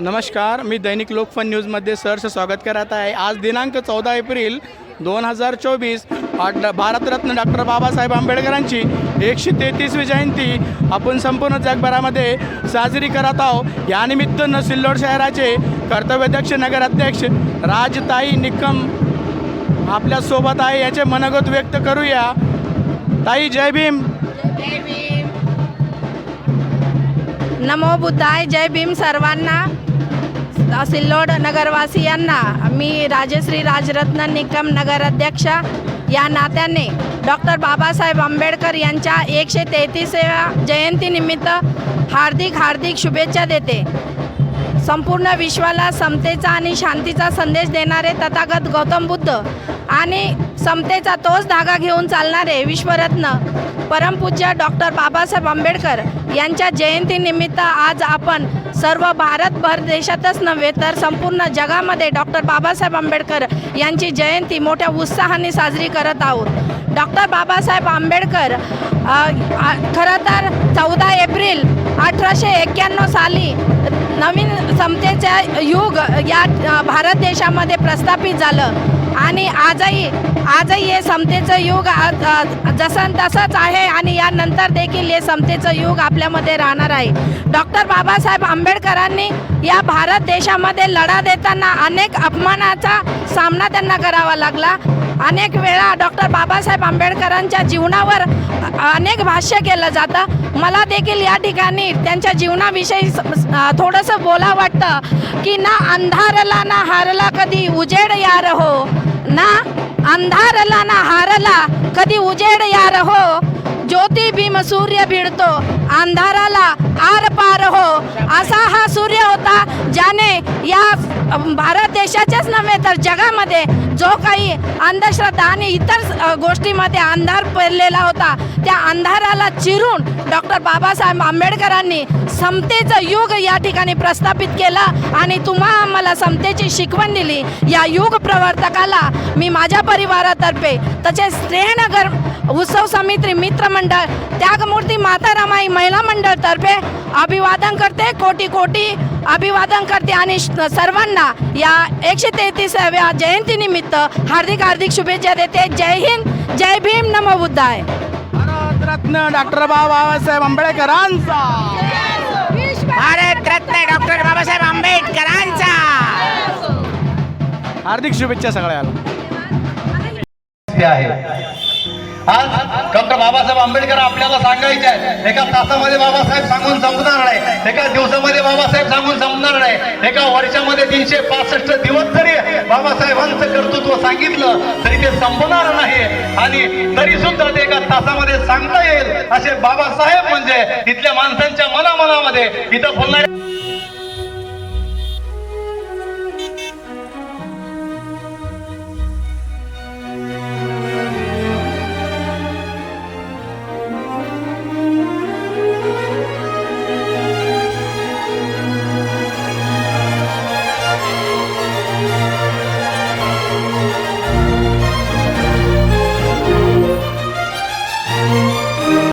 नमस्कार मी दैनिक लोकफन न्यूजमध्ये सहर्ष स्वागत करत आहे. आज दिनांक चौदा एप्रिल दोन हजार चोवीस भारतरत्न डॉक्टर बाबासाहेब आंबेडकरांची एकशे तेहतीसवी जयंती आपण संपूर्ण जगभरामध्ये साजरी करत आहोत. यानिमित्त सिल्लोड शहराचे कर्तव्याध्यक्ष नगराध्यक्ष राजताई निकम आपल्यासोबत आहे. याचे मनगत व्यक्त करूया. ताई जय भीम. नमो बुद्धाय. जय भीम सर्वांना. सिल्लोड नगरवासियांना. मी राजश्री राजरत्न निकम नगराध्यक्ष. या नात्याने डॉक्टर बाबासाहेब आंबेडकर यांच्या एकशे तेहतीसव्या जयंतीनिमित्त हार्दिक हार्दिक शुभेच्छा देते. संपूर्ण विश्वाला समतेचा आणि शांतीचा संदेश देणारे तथागत गौतम बुद्ध आणि समतेचा तोच धागा घेऊन चालणारे विश्वरत्न परमपूज्य डॉक्टर बाबासाहेब आंबेडकर यांच्या जयंतीनिमित्त आज आपण सर्व भारतभर देशातच नव्हे तर संपूर्ण जगामध्ये डॉक्टर बाबासाहेब आंबेडकर यांची जयंती मोठ्या उत्साहाने साजरी करत आहोत. डॉक्टर बाबासाहेब आंबेडकर खरं तर चौदा एप्रिल अठराशे एक्क्याण्णव साली नवीन समतेचा युग या भारत देशामध्ये प्रस्थापित झालं. आणि आजही आजही हे समतेचं युग आज- जसं तसंच आहे आणि यानंतर देखील हे समतेचं युग आपल्यामध्ये राहणार आहे. डॉक्टर बाबासाहेब आंबेडकरांनी या भारत देशामध्ये लढा देताना अनेक अपमानाचा सामना त्यांना करावा लागला. अनेक वेळा डॉक्टर बाबासाहेब आंबेडकरांच्या जीवनावर अनेक भाष्य केलं जातं. मला देखील या ठिकाणी त्यांच्या जीवनाविषयी स- थोडंसं बोला वाटतं की ना अंधारला ना हारला कधी उजेड यार हो. ना अंधारला ना हारला कधी उजेड यार हो. ज्योती भीम सूर्य भिडतो अंधाराला आर पार हो. असा हा सूर्य होता ज्याने या भारत देशाच्याच नव्हे तर जगामध्ये जो काही अंधश्रद्धा आणि इतर गोष्टीमध्ये अंधार पडलेला होता त्या अंधाराला चिरून डॉक्टर बाबासाहेब आंबेडकरांनी समतेचं युग या ठिकाणी प्रस्थापित केलं आणि तुम्हा आम्हाला समतेची शिकवण दिली. या युग प्रवर्तकाला मी माझ्या परिवारातर्फे तसेच स्नेहनगर उत्सव समिती मित्रमंडळ त्यागमूर्ती माता रमाई महिला मंडळतर्फे अभिवादन करते कोटी कोटी अभिवादन करते आणि सर्वांना या एकशे तेहतीसाव्या जयंतीनिमित्त हार्दिक हार्दिक शुभेच्छा देते. जय हिंद जय भीम नमो बुद्धाय. भारतरत्न डॉक्टर बाबासाहेब आंबेडकरांचा. भारतरत्न डॉक्टर बाबासाहेब आंबेडकरांचा. हार्दिक शुभेच्छा सगळ्याला. आहे. आज डॉक्टर बाबासाहेब आंबेडकर आपल्याला सांगायचे आहे एका तासामध्ये बाबासाहेब सांगून संपणार नाही. एका दिवसामध्ये बाबासाहेब सांगून संपणार नाही. एका वर्षामध्ये तीनशे पासष्ट दिवस जरी बाबासाहेबांचं कर्तृत्व सांगितलं तरी ते संपणार नाही. आणि तरी सुद्धा ते एका तासामध्ये सांगता येईल. असे बाबासाहेब म्हणजे इथल्या माणसांच्या मनामनामध्ये इथं बोलणारे